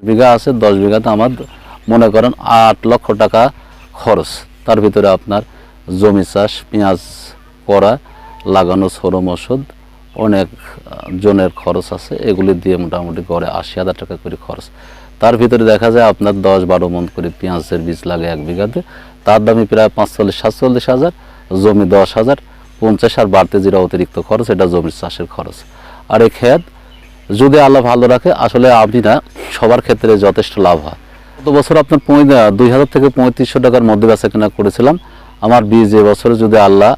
বিঘা আছে, দশ বিঘাতে আমার মনে করেন আট লক্ষ টাকা খরচ। তার ভিতরে আপনার জমি চাষ, পেঁয়াজ করা, লাগানো সরম ওষুধ অনেক জনের খরচ আছে। এগুলি দিয়ে মোটামুটি করে আশি হাজার টাকা করে খরচ। তার ভিতরে দেখা যায় আপনার দশ বারো মন করে পেঁয়াজের বীজ লাগে এক বিঘাতে। তার দামই প্রায় পাঁচচল্লিশ, সাতচল্লিশ হাজার, জমি দশ হাজার, পঞ্চাশ আর বাড়তে যেটা অতিরিক্ত খরচ, এটা জমির চাষের খরচ। আর এই ক্ষেত যদি আল্লাহ ভালো রাখে, আসলে আপনি না সবার ক্ষেত্রে যথেষ্ট লাভ হয়। গত বছর আপনার দুই হাজার থেকে পঁয়ত্রিশশো টাকার মধ্যে বেচা কেনা করেছিলাম। আমার বীজ এবছরে যদি আল্লাহ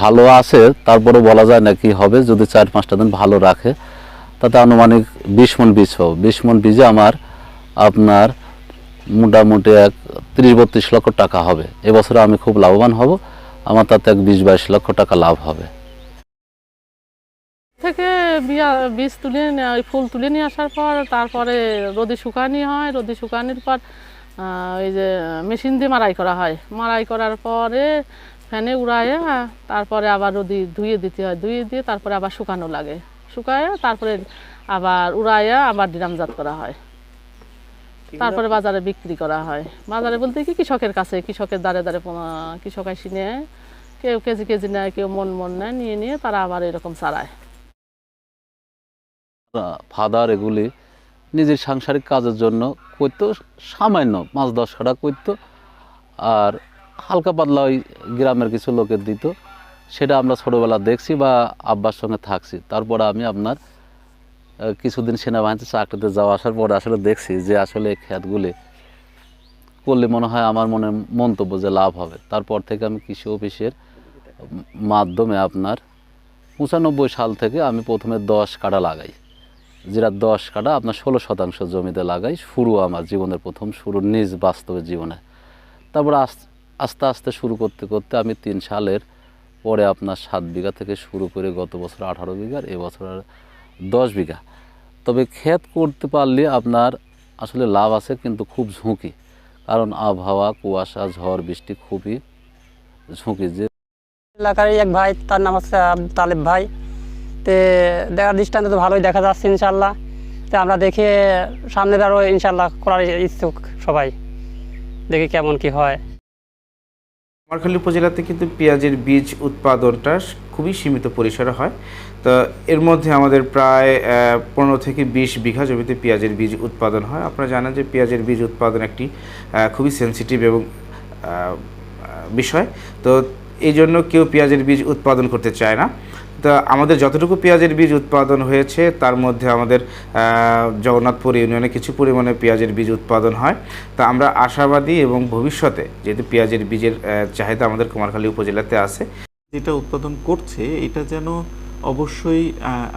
ভালো আছে তারপরে বলা যায় না কি হবে, যদি চার পাঁচটা দিন ভালো রাখে, তাতে আনুমানিক বিশ মন বীজ পাবো বিশ মন বীজে আমার, আপনার মোটামুটি এক তিরিশ বত্রিশ লক্ষ টাকা হবে। এবছরে আমি খুব লাভবান হব। আমার তাতে এক বিশ বাইশ লক্ষ টাকা লাভ হবে। থেকে বিয়া বীজ তুলে ওই ফুল তুলে নিয়ে আসার পর তারপরে রোদে শুকানি হয় রোদে শুকানির পর ওই যে মেশিন দিয়ে মারাই করা হয়। মারাই করার পরে ফ্যানে উড়ায় তারপরে আবার রোদি ধুয়ে দিতে হয় ধুয়ে দিয়ে তারপরে আবার শুকানো লাগে। শুকায় তারপরে আবার উড়াইয়া আবার ডিরামজাত করা হয়। তারপরে বাজারে বিক্রি করা হয়। বাজারে বলতে কি কৃষকের কাছে কৃষকের দ্বারে দ্বারে কৃষক আসি নেয় কেউ কেজি কেজি নেয় কেউ মন মন নেয় নিয়ে নিয়ে তারা আবার এরকম চালায় ফাদার এগুলি নিজের সাংসারিক কাজের জন্য করতো সামান্য পাঁচ দশ কাটা করতো আর হালকা পাতলা ওই গ্রামের কিছু লোকের দিত। সেটা আমরা ছোটোবেলা দেখছি বা আব্বার সঙ্গে থাকছি। তারপরে আমি আপনার কিছুদিন সেনাবাহিনীতে চাকরিতে যাওয়া আসার পরে আসলে দেখছি যে আসলে এই ক্ষেতগুলি করলে মনে হয় আমার মনে মন্তব্য যে লাভ হবে। তারপর থেকে আমি কৃষি অফিসের মাধ্যমে আপনার পঁচানব্বই সাল থেকে আমি প্রথমে দশ কাটা লাগাই। যেটা দশ কাটা আপনার ষোলো শতাংশ জমিতে লাগাই, শুরু আমার জীবনের প্রথম শুরু নিজ বাস্তবের জীবনে। তারপর আস- আস্তে আস্তে শুরু করতে করতে আমি তিন সালের পরে আপনার সাত বিঘা থেকে শুরু করে গত বছর আঠারো বিঘার এবছর আর দশ বিঘা। তবে ক্ষেত করতে পারলে আপনার আসলে লাভ আছে কিন্তু খুব ঝুঁকি। কারণ আবহাওয়া, কুয়াশা, ঝড়, বৃষ্টি খুবই ঝুঁকি। যে এলাকার এক ভাই, তার নাম হচ্ছে তালেব ভাই। দেখার দৃষ্টান্ত তো ভালোই দেখা যাচ্ছে ইনশাল্লাহ তো আমরা দেখে সামনের আরও ইনশাল্লাহ করার ইচ্ছুক সবাই। দেখি কেমন কি হয়। কুমারখালী উপজেলাতে কিন্তু পেঁয়াজের বীজ উৎপাদনটা খুবই সীমিত পরিসরে হয়। তো এর মধ্যে আমাদের প্রায় পনেরো থেকে বিশ বিঘা জমিতে পেঁয়াজের বীজ উৎপাদন হয়। আপনারা জানেন যে পেঁয়াজের বীজ উৎপাদন একটি খুবই সেনসিটিভ এবং বিষয়। তো এই জন্য কেউ পেঁয়াজের বীজ উৎপাদন করতে চায় না। তো আমাদের যতটুকু পেঁয়াজের বীজ উৎপাদন হয়েছে, তার মধ্যে আমাদের জগন্নাথপুর ইউনিয়নে কিছু পরিমাণে পেঁয়াজের বীজ উৎপাদন হয়। তা আমরা আশাবাদী এবং ভবিষ্যতে যেহেতু পেঁয়াজের বীজের চাহিদা আমাদের কুমারখালী উপজেলাতে আছে। যেটা উৎপাদন করছে, এটা যেন অবশ্যই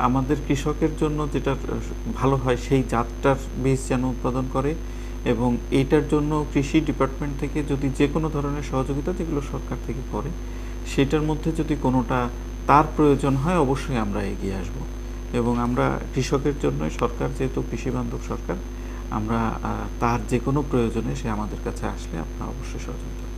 আমাদের কৃষকের জন্য যেটা ভালো হয়, সেই জাতটার বীজ যেন উৎপাদন করে এবং এইটার জন্য কৃষি ডিপার্টমেন্ট থেকে যদি যে কোনো ধরনের সহযোগিতা যেগুলো সরকার থেকে করে, সেটার মধ্যে যদি কোনোটা তার প্রয়োজন হয় অবশ্যই আমরা এগিয়ে আসব এবং আমরা কৃষকের জন্য সরকার, যেহেতু কৃষি বান্ধব সরকার, আমরা তার যে কোনো প্রয়োজনে সে আমাদের কাছে আসলে আপনারা অবশ্যই সহযোগিতা।